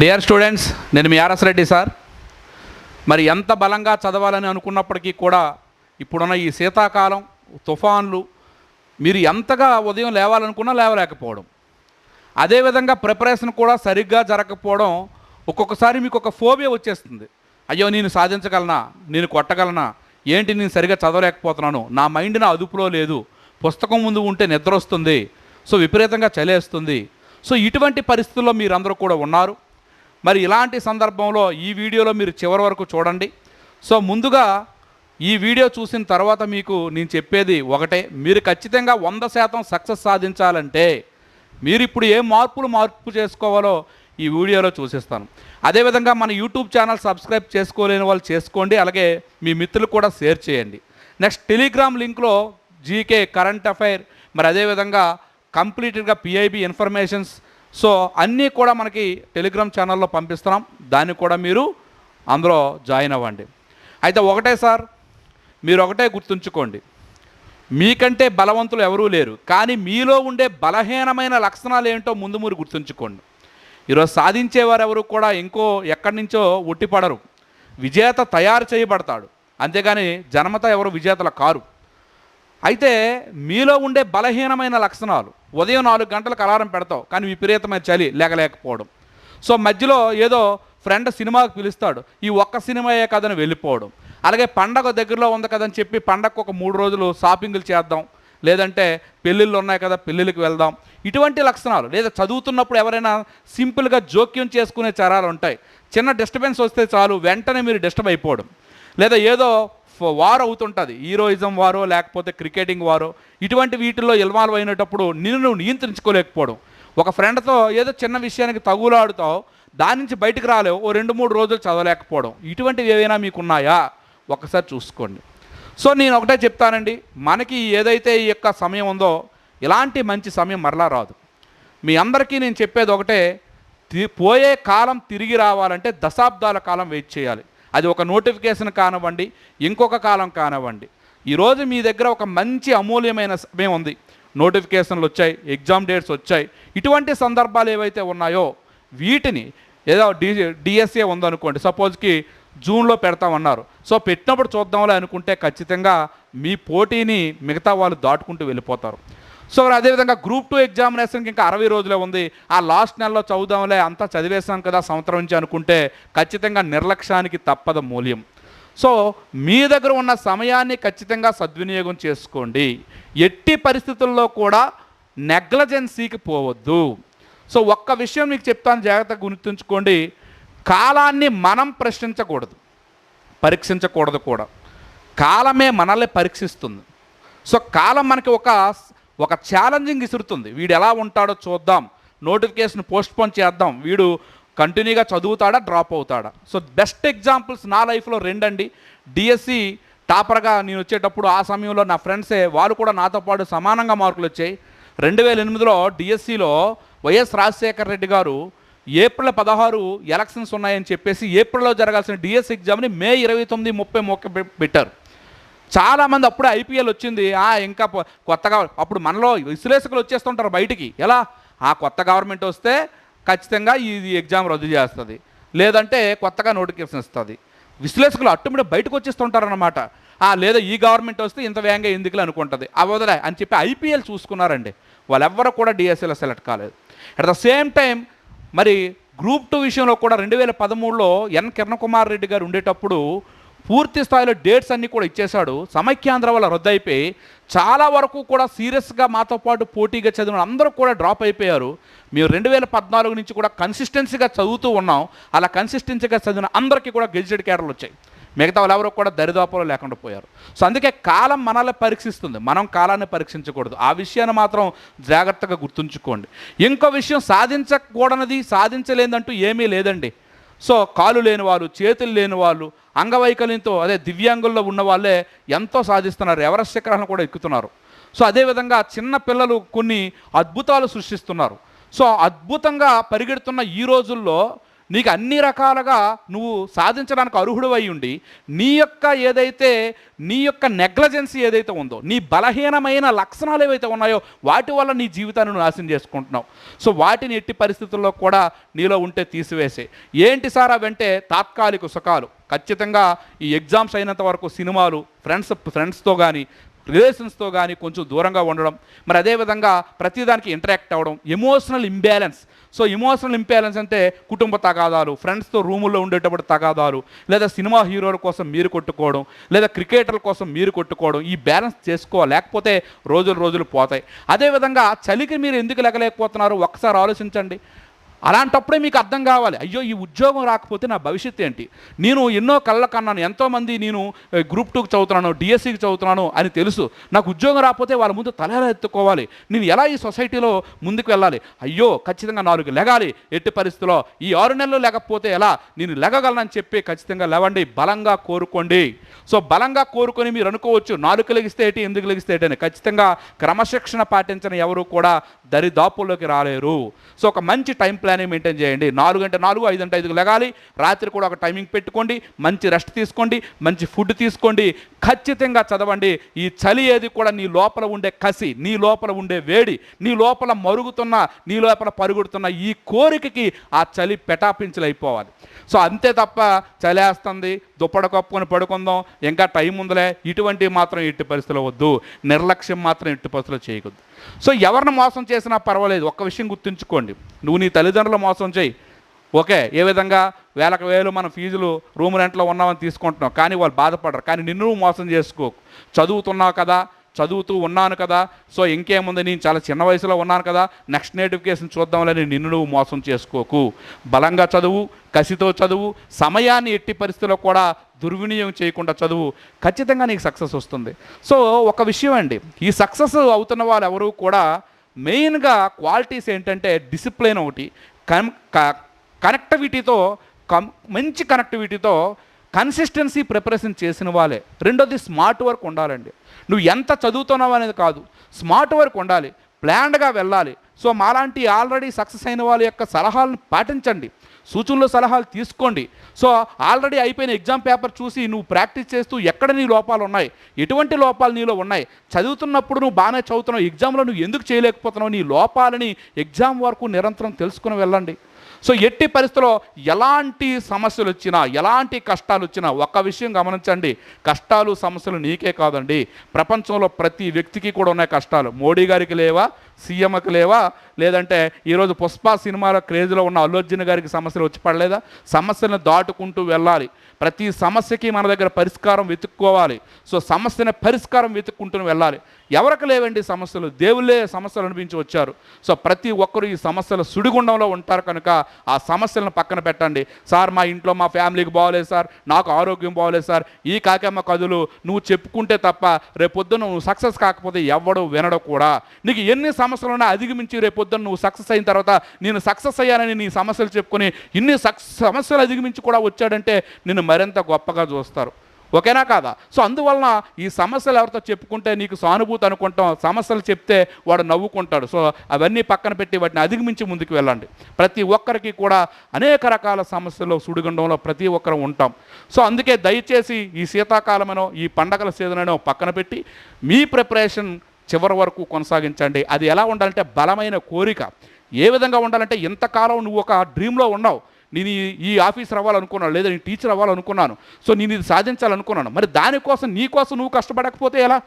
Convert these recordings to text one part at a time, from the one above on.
Dear students నేను మీ RS Reddy sir. మరి ఎంత బలంగా చదవాలని అనుకున్నప్పటికీ కూడా ఇప్పుడున్న ఈ శీతాకాలం తుఫాన్లు మీరు ఎంతగా ఉదయం లేవాలనుకున్నా లేవలేకపోవడం. అదేవిధంగా ప్రిపరేషన్ కూడా సరిగ్గా జరగకపోవడం ఒక్కొక్కసారి మీకు ఒక ఫోబియా వచ్చేస్తుంది. అయ్యో నేను సాధించగలనా? నేను కొట్టగలనా? ఏంటి నేను సరిగ్గా చదవలేకపోతున్నాను? నా మైండ్ నా అదుపులో లేదు. పుస్తకం ముందు ఉంటే నిద్ర వస్తుంది. సో విపరీతంగా చలేస్తుంది. సో ఇటువంటి పరిస్థితుల్లో మీరందరూ కూడా ఉన్నారు. మరి ఇలాంటి సందర్భంలో ఈ వీడియోలో మీరు చివరి వరకు చూడండి. సో ముందుగా ఈ వీడియో చూసిన తర్వాత మీకు నేను చెప్పేది ఒకటే. మీరు ఖచ్చితంగా వంద శాతం సక్సెస్ సాధించాలంటే మీరు ఇప్పుడు ఏ మార్పులు మార్పు చేసుకోవాలో ఈ వీడియోలో చూసిస్తాను. అదేవిధంగా మన యూట్యూబ్ ఛానల్ సబ్స్క్రైబ్ చేసుకోలేని వాళ్ళు చేసుకోండి. అలాగే మీ మిత్రులు కూడా షేర్ చేయండి. నెక్స్ట్ టెలిగ్రామ్ లింక్లో జీకే కరెంట్ అఫైర్ మరి అదేవిధంగా కంప్లీట్గా పిఐబి ఇన్ఫర్మేషన్స్ సో అన్నీ కూడా మనకి టెలిగ్రామ్ ఛానల్లో పంపిస్తున్నాం. దాన్ని కూడా మీరు అందులో జాయిన్ అవ్వండి. అయితే ఒకటే సార్ మీరు ఒకటే గుర్తుంచుకోండి. మీకంటే బలవంతులు ఎవరూ లేరు. కానీ మీలో ఉండే బలహీనమైన లక్షణాలు ఏంటో ముందు మీరు గుర్తుంచుకోండి. ఈరోజు సాధించేవారు ఎవరు కూడా ఇంకో ఎక్కడి నుంచో ఒట్టిపడరు విజేత తయారు చేయబడతాడు. అంతేగాని జన్మత ఎవరు విజేతల కారు. అయితే మీలో ఉండే బలహీనమైన లక్షణాలు ఉదయం నాలుగు గంటలకు అలారం పెడతావు కానీ విపరీతమైన చలి లేకలేకపోవడం సో మధ్యలో ఏదో ఫ్రెండ్ సినిమాకి పిలుస్తాడు ఈ ఒక్క సినిమాయే కదని వెళ్ళిపోవడం. అలాగే పండగ దగ్గరలో ఉంది కదని చెప్పి పండగకు ఒక మూడు రోజులు షాపింగ్లు చేద్దాం లేదంటే పెళ్ళిళ్ళు ఉన్నాయి కదా పెళ్ళిళ్ళకి వెళ్దాం. ఇటువంటి లక్షణాలు లేదా చదువుతున్నప్పుడు ఎవరైనా సింపుల్గా జోక్యం చేసుకునే చరాలు ఉంటాయి. చిన్న డిస్టర్బెన్స్ వస్తే చాలు వెంటనే మీరు డిస్టర్బ్ అయిపోవడం. లేదా ఏదో వార్ అవుతుంటుంది. హీరోయిజం వారో లేకపోతే క్రికెటింగ్ వారో ఇటువంటి వీటిల్లో ఇన్వాల్వ్ అయినప్పుడు నిన్ను నియంత్రించుకోలేకపోవడం. ఒక ఫ్రెండ్తో ఏదో చిన్న విషయానికి తగులాడుతావు దాని నుంచి బయటకు రాలేవు ఓ రెండు మూడు రోజులు చదవలేకపోవడం. ఇటువంటివి ఏవైనా మీకున్నాయా? ఒకసారి చూసుకోండి. సో నేను ఒకటే చెప్తానండి. మనకి ఏదైతే ఈ యొక్క సమయం ఉందో ఇలాంటి మంచి సమయం మరలా రాదు. మీ అందరికీ నేను చెప్పేది ఒకటే తి- పోయే కాలం తిరిగి రావాలంటే దశాబ్దాల కాలం వెయిట్ చేయాలి. అది ఒక నోటిఫికేషన్ కానివ్వండి ఇంకొక కాలం కానివ్వండి. ఈరోజు మీ దగ్గర ఒక మంచి అమూల్యమైన సమయం ఉంది? నోటిఫికేషన్లు వచ్చాయి ఎగ్జామ్ డేట్స్ వచ్చాయి. ఇటువంటి సందర్భాలు ఏవైతే ఉన్నాయో వీటిని ఏదో డి డిఎస్ఏ ఉందనుకోండి సపోజ్కి జూన్లో పెడతామన్నారు. సో పెట్టినప్పుడు చూద్దాంలే అనుకుంటే ఖచ్చితంగా మీ పోటీని మిగతా వాళ్ళు దాటుకుంటూ వెళ్ళిపోతారు. సో మరి అదేవిధంగా గ్రూప్ టూ ఎగ్జామినేషన్కి ఇంకా అరవై రోజులే ఉంది. ఆ లాస్ట్ నెలలో చదువుదాంలే అంతా చదివేశాం కదా సంవత్సరం నుంచి అనుకుంటే ఖచ్చితంగా నిర్లక్ష్యానికి తప్పదు మూల్యం. సో మీ దగ్గర ఉన్న సమయాన్ని ఖచ్చితంగా సద్వినియోగం చేసుకోండి. ఎట్టి పరిస్థితుల్లో కూడా నెగ్లజెన్సీకి పోవద్దు. సో ఒక్క విషయం మీకు చెప్తాను జాగ్రత్తగా గుర్తుంచుకోండి. కాలాన్ని మనం ప్రశ్నించకూడదు పరీక్షించకూడదు కూడా. కాలమే మనల్ని పరీక్షిస్తుంది. సో కాలం మనకి ఒక ఒక ఛాలెంజింగ్ ఇసురుతుంది వీడు ఎలా ఉంటాడో చూద్దాం. నోటిఫికేషన్ పోస్ట్పోన్ చేద్దాం. వీడు కంటిన్యూగా చదువుతాడా డ్రాప్ అవుతాడా? సో బెస్ట్ ఎగ్జాంపుల్స్ నా లైఫ్లో రెండండి. డిఎస్సి టాపర్గా నేను వచ్చేటప్పుడు ఆ సమయంలో నా ఫ్రెండ్సే వాళ్ళు కూడా నాతో పాటు సమానంగా మార్కులు వచ్చాయి. రెండు వేల ఎనిమిదిలో డిఎస్సిలో వైఎస్ రాజశేఖర రెడ్డి గారు ఏప్రిల్ పదహారు ఎలక్షన్స్ ఉన్నాయని చెప్పేసి ఏప్రిల్లో జరగాల్సిన డిఎస్సి ఎగ్జామ్ని మే ఇరవై తొమ్మిది ముప్పై మొక్క పెట్టారు. చాలామంది అప్పుడే ఐపీఎల్ వచ్చింది. ఆ ఇంకా కొత్తగా అప్పుడు మనలో విశ్లేషకులు వచ్చేస్తుంటారు బయటికి. ఎలా? ఆ కొత్త గవర్నమెంట్ వస్తే ఖచ్చితంగా ఇది ఎగ్జామ్ రద్దు చేస్తుంది. లేదంటే కొత్తగా నోటిఫికేషన్ ఇస్తుంది. విశ్లేషకులు అట్టుమిడ బయటకు వచ్చేస్తుంటారనమాట లేదా ఈ గవర్నమెంట్ వస్తే ఇంత వేగంగా ఎందుకులే అనుకుంటుంది. అవదలే అని చెప్పి ఐపీఎల్ చూసుకున్నారండి. వాళ్ళెవ్వరూ కూడా డిఎస్ఎల్ సెలెక్ట్ కాలేదు. అట్ ద సేమ్ టైం మరి గ్రూప్ టూ విషయంలో కూడా రెండు వేల పదమూడులో ఎన్ కిరణ్ కుమార్ రెడ్డి గారు ఉండేటప్పుడు పూర్తి స్థాయిలో డేట్స్ అన్నీ కూడా ఇచ్చేశాడు. సమైక్యాంధ్ర వల్ల రద్దయిపోయి చాలా వరకు కూడా సీరియస్గా మాతో పాటు పోటీగా చదివిన అందరూ కూడా డ్రాప్ అయిపోయారు. మేము రెండు వేల పద్నాలుగు నుంచి కూడా కన్సిస్టెన్సీగా చదువుతూ ఉన్నాం. అలా కన్సిస్టెన్సీగా చదివిన అందరికీ కూడా గెజిటెడ్ క్యాడర్లు వచ్చాయి. మిగతా వాళ్ళు ఎవరు కూడా దరిదాపులు లేకుండా పోయారు. సో అందుకే కాలం మనల్ని పరీక్షిస్తుంది. మనం కాలాన్ని పరీక్షించకూడదు. ఆ విషయాన్ని మాత్రం జాగ్రత్తగా గుర్తుంచుకోండి. ఇంకో విషయం సాధించకూడనిది సాధించలేదంటూ ఏమీ లేదండి. సో కాలు లేని వాళ్ళు చేతులు లేని వాళ్ళు అంగవైకల్యంతో అదే దివ్యాంగుల్లో ఉన్న వాళ్ళే ఎంతో సాధిస్తున్నారు. ఎవరెస్ట్ శిఖరాలను కూడా ఎక్కుతున్నారు. సో అదేవిధంగా చిన్న పిల్లలు కొన్ని అద్భుతాలు సృష్టిస్తున్నారు. సో అద్భుతంగా పరిగెడుతున్న ఈ రోజుల్లో నీకు అన్ని రకాలుగా నువ్వు సాధించడానికి అర్హుడు అయి ఉండి నీ యొక్క ఏదైతే నీ యొక్క నెగ్లజెన్సీ ఏదైతే ఉందో నీ బలహీనమైన లక్షణాలు ఏవైతే ఉన్నాయో వాటి వల్ల నీ జీవితాన్ని నువ్వు నాశనం చేసుకుంటున్నావు. సో వాటిని ఎట్టి పరిస్థితుల్లో కూడా నీలో ఉంటే తీసివేసే. ఏంటి సార్ అవంటే తాత్కాలిక సుఖాలు. ఖచ్చితంగా ఈ ఎగ్జామ్స్ అయినంత వరకు సినిమాలు ఫ్రెండ్స్ ఫ్రెండ్స్తో కానీ రిలేషన్స్తో కానీ కొంచెం దూరంగా ఉండడం మరి అదేవిధంగా ప్రతిదానికి ఇంటరాక్ట్ అవ్వడం emotional imbalance. So emotional imbalance అంటే కుటుంబ తగాదాలు ఫ్రెండ్స్తో రూముల్లో ఉండేటప్పుడు తగాదాలు లేదా సినిమా హీరోల కోసం మీరు కొట్టుకోవడం లేదా క్రికెటర్ల కోసం మీరు కొట్టుకోవడం ఈ బ్యాలెన్స్ చేసుకోలేకపోతే రోజులు రోజులు పోతాయి. అదేవిధంగా చలికి మీరు ఎందుకు లెగలేకపోతున్నారు? ఒక్కసారి ఆలోచించండి. అలాంటప్పుడే మీకు అర్థం కావాలి. అయ్యో ఈ ఉద్యోగం రాకపోతే నా భవిష్యత్తు ఏంటి? నేను ఎన్నో కళ్ళ కన్నాను ఎంతోమంది నేను గ్రూప్ టూకి చదువుతున్నాను డిఎస్సికి చదువుతున్నాను అని తెలుసు. నాకు ఉద్యోగం రాకపోతే వాళ్ళ ముందు తలెలా ఎత్తుకోవాలి? నేను ఎలా ఈ సొసైటీలో ముందుకు వెళ్ళాలి? అయ్యో ఖచ్చితంగా నాలుగు లెగాలి. ఎట్టి పరిస్థితిలో ఈ ఆరు నెలలు లేకపోతే ఎలా? నేను లెగగలనని చెప్పి ఖచ్చితంగా లేవండి. బలంగా కోరుకోండి. సో బలంగా కోరుకొని మీరు అనుకోవచ్చు నాలుగు లెగిస్తే ఏంటి ఎందుకు లెగిస్తే ఏంటి అని. ఖచ్చితంగా క్రమశిక్షణ పాటించని ఎవరు కూడా దరిదాపుల్లోకి రాలేరు. సో ఒక మంచి టైం ప్లానింగ్ మెయింటైన్ చేయండి. నాలుగు అంటే నాలుగు ఐదు అంటే ఐదుకు లెగాలి. రాత్రి కూడా ఒక టైమింగ్ పెట్టుకోండి. మంచి రెస్ట్ తీసుకోండి. మంచి ఫుడ్ తీసుకోండి. ఖచ్చితంగా చదవండి. ఈ చలి ఏది కూడా నీ లోపల ఉండే కసి నీ లోపల ఉండే వేడి నీ లోపల మరుగుతున్న నీ లోపల పరుగుడుతున్న ఈ కోరికకి ఆ చలి పెటాపించలైపోవాలి. సో అంతే తప్ప చలేస్తుంది దుప్పడ కప్పుకొని పడుకుందాం ఇంకా టైం ఉందిలే ఇటువంటివి మాత్రం ఎట్టి పరిస్థితుల్లో వద్దు నిర్లక్ష్యం మాత్రం ఎట్టి పరిస్థితుల్లో చేయకూడదు. సో ఎవరిని మోసం చేసినా పర్వాలేదు ఒక్క విషయం గుర్తుంచుకోండి నువ్వు నీ తల్లిదండ్రులు మోసం చేయి. ఓకే ఏ విధంగా వేలకు వేలు మన ఫీజులు రూమ్ రెంట్లో ఉన్నామని తీసుకుంటున్నావు కానీ వాళ్ళు బాధపడరు కానీ నిన్ను మోసం చేసుకోకు. చదువుతున్నావు కదా చదువుతూ ఉన్నాను కదా సో ఇంకేముంది? నేను చాలా చిన్న వయసులో ఉన్నాను కదా నెక్స్ట్ నోటిఫికేషన్ చూద్దాంలని నిన్ను నువ్వు మోసం చేసుకోకు. బలంగా చదువు కసితో చదువు సమయాన్ని ఎట్టి పరిస్థితుల్లో కూడా దుర్వినియోగం చేయకుండా చదువు ఖచ్చితంగా నీకు సక్సెస్ వస్తుంది. సో ఒక విషయం అండి ఈ సక్సెస్ అవుతున్న వాళ్ళు ఎవరు కూడా మెయిన్గా క్వాలిటీస్ ఏంటంటే డిసిప్లిన్ ఒకటి కన్ కనెక్టివిటీతో కం మంచి కనెక్టివిటీతో కన్సిస్టెన్సీ ప్రిపరేషన్ చేసిన వాళ్ళే. రెండోది స్మార్ట్ వర్క్ ఉండాలండి. నువ్వు ఎంత చదువుతున్నావు అనేది కాదు. స్మార్ట్ వర్క్ ఉండాలి. ప్లాన్డ్గా వెళ్ళాలి. సో మాలాంటి ఆల్రెడీ సక్సెస్ అయిన వాళ్ళ యొక్క సలహాలను పాటించండి. సూచనలు సలహాలు తీసుకోండి. సో ఆల్రెడీ అయిపోయిన ఎగ్జామ్ పేపర్ చూసి నువ్వు ప్రాక్టీస్ చేస్తూ ఎక్కడ నీ లోపాలు ఉన్నాయి? ఎటువంటి లోపాలు నీలో ఉన్నాయి? చదువుతున్నప్పుడు నువ్వు బాగానే చదువుతున్నావు. ఎగ్జామ్లో నువ్వు ఎందుకు చేయలేకపోతున్నావు? నీ లోపాలని ఎగ్జామ్ వరకు నిరంతరం తెలుసుకుని వెళ్ళండి. సో ఎట్టి పరిస్థితిలో ఎలాంటి సమస్యలు వచ్చినా ఎలాంటి కష్టాలు వచ్చినా ఒక్క విషయం గమనించండి. కష్టాలు సమస్యలు నీకే కాదండి. ప్రపంచంలో ప్రతి వ్యక్తికి కూడా ఉన్నాయి కష్టాలు. మోడీ గారికి లేవా? సీఎంకు లేవా? లేదంటే ఈరోజు పుష్ప సినిమాలో క్రేజ్లో ఉన్న అల్లు అర్జున్ గారికి సమస్యలు వచ్చి పడలేదా? సమస్యలను దాటుకుంటూ వెళ్ళాలి. ప్రతి సమస్యకి మన దగ్గర పరిష్కారం వెతుక్కోవాలి. సో సమస్యని పరిష్కారం వెతుక్కుంటూ వెళ్ళాలి. ఎవరికి లేవండి సమస్యలు? దేవుళ్ళే సమస్యలు అనిపించి వచ్చారు. సో ప్రతి ఒక్కరు ఈ సమస్యల సుడిగుండంలో ఉంటారు కనుక ఆ సమస్యలను పక్కన పెట్టండి. సార్ మా ఇంట్లో మా ఫ్యామిలీకి బాగోలేదు సార్. నాకు ఆరోగ్యం బాగోలేదు సార్. ఈ కాకమ్మ కథలు నువ్వు చెప్పుకుంటే తప్ప రేపొద్దున నువ్వు సక్సెస్ కాకపోతే ఎవడు వినడు కూడా. నీకు ఎన్ని సమస్యలు ఉన్నా అధిగమించి రేపొద్దున నువ్వు సక్సెస్ అయిన తర్వాత నేను సక్సెస్ అయ్యానని నీ సమస్యలు చెప్పుకొని ఇన్ని సక్స్ సమస్యలు అధిగమించి కూడా వచ్చాడంటే నిన్ను మరింత గొప్పగా చూస్తారు. ఓకేనా కాదా? సో అందువలన ఈ సమస్యలు ఎవరితో చెప్పుకుంటే నీకు సానుభూతి అనుకుంటాం సమస్యలు చెప్తే వాడు నవ్వుకుంటాడు. సో అవన్నీ పక్కన పెట్టి వాటిని అధిగమించి ముందుకు వెళ్ళండి. ప్రతి ఒక్కరికి కూడా అనేక రకాల సమస్యలు సుడిగుండంలో ప్రతి ఒక్కరు ఉంటాం. సో అందుకే దయచేసి ఈ శీతాకాలమనో ఈ పండగల సీజన్ పక్కన పెట్టి మీ ప్రిపరేషన్ చివరి వరకు కొనసాగించండి. అది ఎలా ఉండాలంటే బలమైన కోరిక. ఏ విధంగా ఉండాలంటే ఇంతకాలం నువ్వు ఒక డ్రీమ్లో ఉన్నావు. నేను ఈ- ఈ ఆఫీసర్ అవ్వాలనుకున్నాను లేదా నేను టీచర్ అవ్వాలనుకున్నాను. సో నేను ఇది సాధించాలనుకున్నాను. మరి దానికోసం నీకోసం నువ్వు కష్టపడకపోతే ఎలా?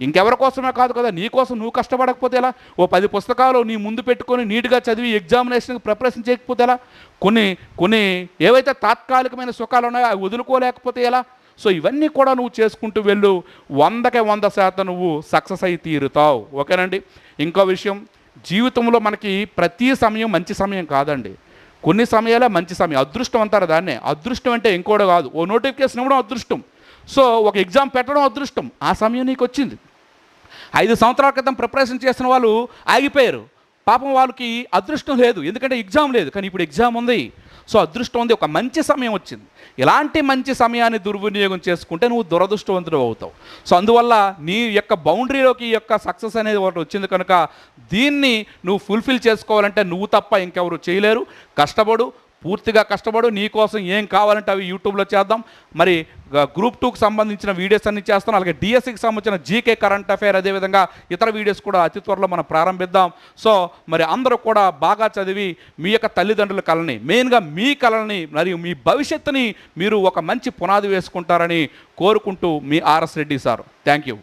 ఇంకెవరి కోసమే కాదు కదా నీకోసం నువ్వు కష్టపడకపోతే ఎలా? ఓ పది పుస్తకాలు నీ ముందు పెట్టుకొని నీట్గా చదివి ఎగ్జామినేషన్కి ప్రిపరేషన్ చేయకపోతే ఎలా? కొన్ని కొన్ని ఏవైతే తాత్కాలికమైన సుఖాలు ఉన్నాయో అవి వదులుకోలేకపోతే ఎలా? సో ఇవన్నీ కూడా నువ్వు చేసుకుంటూ వెళ్ళు. వందకే వంద శాతం నువ్వు సక్సెస్ అయి తీరుతావు. ఓకేనండి? ఇంకో విషయం జీవితంలో మనకి ప్రతి సమయం మంచి సమయం కాదండి. కొన్ని సమయాలే మంచి సమయం. అదృష్టం అంటారు దాన్నే. అదృష్టం అంటే ఇంకోటి కాదు. ఓ నోటిఫికేషన్ ఇవ్వడం అదృష్టం. సో ఒక ఎగ్జామ్ పెట్టడం అదృష్టం. ఆ సమయం నీకు వచ్చింది. ఐదు సంవత్సరాల క్రితం ప్రిపరేషన్ చేసిన వాళ్ళు ఆగిపోయారు. పాపం వాళ్ళకి అదృష్టం లేదు. ఎందుకంటే ఎగ్జామ్ లేదు. కానీ ఇప్పుడు ఎగ్జామ్ ఉంది. సో అదృష్టం ఉంది. ఒక మంచి సమయం వచ్చింది. ఇలాంటి మంచి సమయాన్ని దుర్వినియోగం చేసుకుంటే నువ్వు దురదృష్టవంతుడు అవుతావు. సో అందువల్ల నీ యొక్క బౌండరీలోకి ఈ యొక్క సక్సెస్ అనేది ఒకటి వచ్చింది కనుక దీన్ని నువ్వు ఫుల్ఫిల్ చేసుకోవాలంటే నువ్వు తప్ప ఇంకెవరు చేయలేరు. కష్టపడు పూర్తిగా కష్టపడు నీకోసం ఏం కావాలంటే అవి యూట్యూబ్లో చేద్దాం. మరి గ్రూప్ టూకి సంబంధించిన వీడియోస్ అన్ని చేస్తాం. అలాగే డిఎస్సికి సంబంధించిన జీకే కరెంట్ అఫైర్ అదేవిధంగా ఇతర వీడియోస్ కూడా అతి త్వరలో మనం ప్రారంభిద్దాం. సో మరి అందరూ కూడా బాగా చదివి మీ యొక్క తల్లిదండ్రుల కళని మెయిన్గా మీ కళని మరియు మీ భవిష్యత్తుని మీరు ఒక మంచి పునాది వేసుకుంటారని కోరుకుంటూ మీ RS Reddy sir. Thank you.